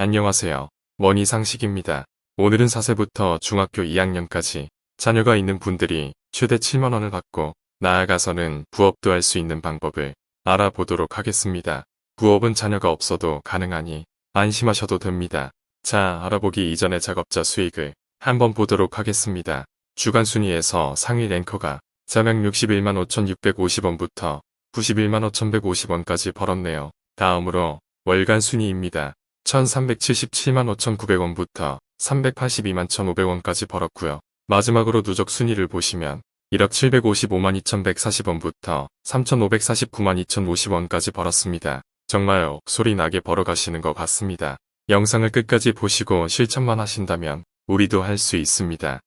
안녕하세요. 원희 상식입니다. 오늘은 4세부터 중학교 2학년까지 자녀가 있는 분들이 최대 7만원을 받고 나아가서는 부업도 할 수 있는 방법을 알아보도록 하겠습니다. 부업은 자녀가 없어도 가능하니 안심하셔도 됩니다. 자, 알아보기 이전에 작업자 수익을 한번 보도록 하겠습니다. 주간 순위에서 상위 랭커가 461만 5,650원부터 91만 5,150원까지 벌었네요. 다음으로 월간 순위입니다. 1377만 5,900원부터 382만 1,500원까지 벌었고요. 마지막으로 누적 순위를 보시면 1억 755만 2,140원부터 3,549만 2,050원까지 벌었습니다. 정말 소리 나게 벌어가시는 것 같습니다. 영상을 끝까지 보시고 실천만 하신다면 우리도 할 수 있습니다.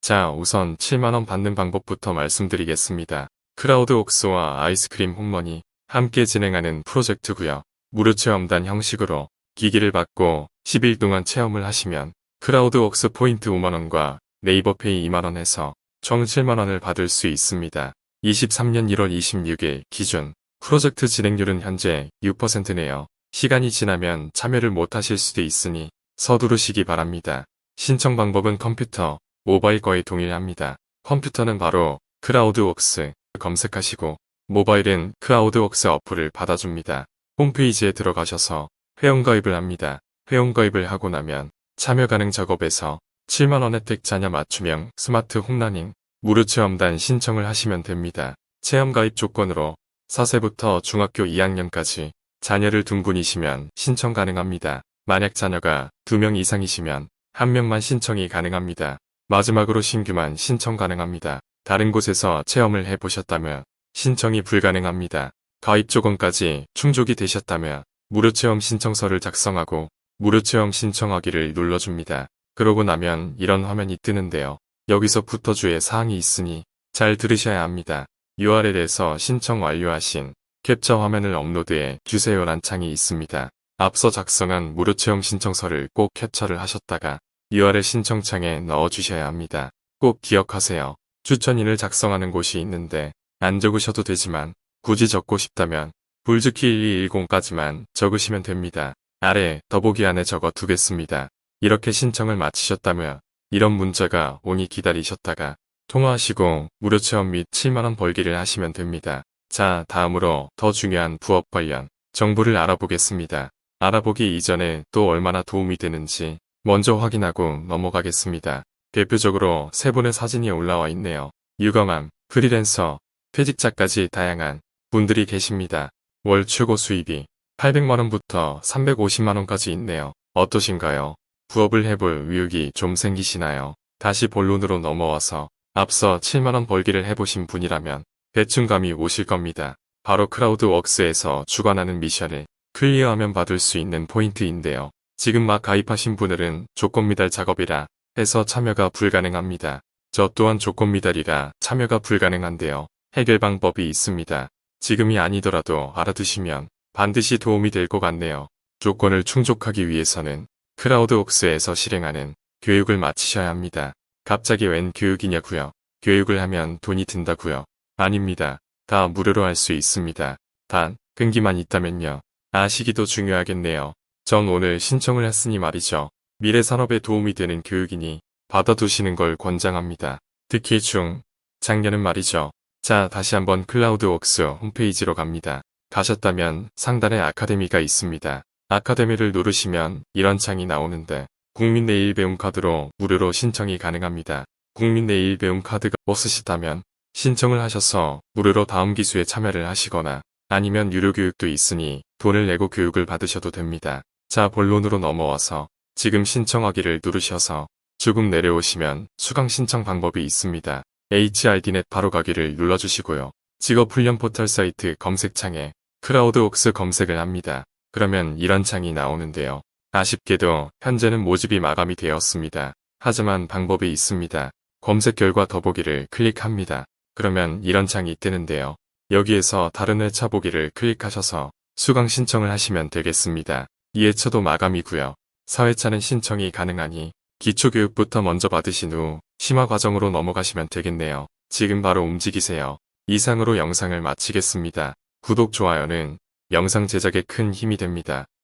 자, 우선 7만원 받는 방법부터 말씀드리겠습니다. 크라우드웍스와 아이스크림 홈런이 함께 진행하는 프로젝트고요. 무료 체험단 형식으로 기기를 받고 10일 동안 체험을 하시면 크라우드 웍스 포인트 5만원과 네이버페이 2만원에서 총 7만원을 받을 수 있습니다. 23년 1월 26일 기준 프로젝트 진행률은 현재 6%네요. 시간이 지나면 참여를 못하실 수도 있으니 서두르시기 바랍니다. 신청 방법은 컴퓨터, 모바일 거의 동일합니다. 컴퓨터는 바로 크라우드 웍스 검색하시고 모바일은 크라우드웍스 어플을 받아줍니다. 홈페이지에 들어가셔서 회원가입을 합니다. 회원가입을 하고 나면 참여 가능 작업에서 7만원 혜택 자녀 맞춤형 스마트 홈러닝 무료 체험단 신청을 하시면 됩니다. 체험 가입 조건으로 4세부터 중학교 2학년까지 자녀를 둔 분이시면 신청 가능합니다. 만약 자녀가 2명 이상이시면 1명만 신청이 가능합니다. 마지막으로 신규만 신청 가능합니다. 다른 곳에서 체험을 해보셨다면 신청이 불가능합니다. 가입 조건까지 충족이 되셨다면 무료 체험 신청서를 작성하고 무료 체험 신청하기를 눌러줍니다. 그러고 나면 이런 화면이 뜨는데요. 여기서 부터 주의 사항이 있으니 잘 들으셔야 합니다. URL에서 신청 완료하신 캡처 화면을 업로드해 주세요란 창이 있습니다. 앞서 작성한 무료 체험 신청서를 꼭 캡처를 하셨다가 URL 신청창에 넣어주셔야 합니다. 꼭 기억하세요. 추천인을 작성하는 곳이 있는데 안 적으셔도 되지만 굳이 적고 싶다면 불즈키 1210까지만 적으시면 됩니다. 아래 더보기 안에 적어 두겠습니다. 이렇게 신청을 마치셨다면 이런 문자가 오니 기다리셨다가 통화하시고 무료 체험 및 7만원 벌기를 하시면 됩니다. 자 다음으로 더 중요한 부업 관련 정보를 알아보겠습니다. 알아보기 이전에 또 얼마나 도움이 되는지 먼저 확인하고 넘어가겠습니다. 대표적으로 세 분의 사진이 올라와 있네요. 유경암, 프리랜서, 퇴직자까지 다양한 분들이 계십니다. 월 최고 수입이 800만원부터 350만원까지 있네요. 어떠신가요? 부업을 해볼 의욕이 좀 생기시나요? 다시 본론으로 넘어와서 앞서 7만원 벌기를 해보신 분이라면 대충 감이 오실 겁니다. 바로 크라우드웍스에서 주관하는 미션을 클리어하면 받을 수 있는 포인트인데요. 지금 막 가입하신 분들은 조건 미달 작업이라 해서 참여가 불가능합니다. 저 또한 조건 미달이라 참여가 불가능한데요. 해결 방법이 있습니다. 지금이 아니더라도 알아두시면 반드시 도움이 될 것 같네요. 조건을 충족하기 위해서는 크라우드웍스에서 실행하는 교육을 마치셔야 합니다. 갑자기 웬 교육이냐고요. 교육을 하면 돈이 든다고요. 아닙니다. 다 무료로 할 수 있습니다. 단 끈기만 있다면요. 아시기도 중요하겠네요. 전 오늘 신청을 했으니 말이죠. 미래 산업에 도움이 되는 교육이니 받아두시는 걸 권장합니다. 특히 중, 작년은 말이죠. 자, 다시 한번 클라우드웍스 홈페이지로 갑니다. 가셨다면 상단에 아카데미가 있습니다. 아카데미를 누르시면 이런 창이 나오는데 국민 내일 배움 카드로 무료로 신청이 가능합니다. 국민 내일 배움 카드가 없으시다면 신청을 하셔서 무료로 다음 기수에 참여를 하시거나 아니면 유료 교육도 있으니 돈을 내고 교육을 받으셔도 됩니다. 자, 본론으로 넘어와서 지금 신청하기를 누르셔서 조금 내려오시면 수강 신청 방법이 있습니다. HID넷 바로 가기를 눌러주시고요. 직업 훈련 포털 사이트 검색창에 크라우드웍스 검색을 합니다. 그러면 이런 창이 나오는데요. 아쉽게도 현재는 모집이 마감이 되었습니다. 하지만 방법이 있습니다. 검색 결과 더보기를 클릭합니다. 그러면 이런 창이 뜨는데요. 여기에서 다른 회차 보기를 클릭하셔서 수강 신청을 하시면 되겠습니다. 2회차도 마감이고요. 4회차는 신청이 가능하니 기초교육부터 먼저 받으신 후 심화 과정으로 넘어가시면 되겠네요. 지금 바로 움직이세요. 이상으로 영상을 마치겠습니다. 구독, 좋아요는 영상 제작에 큰 힘이 됩니다.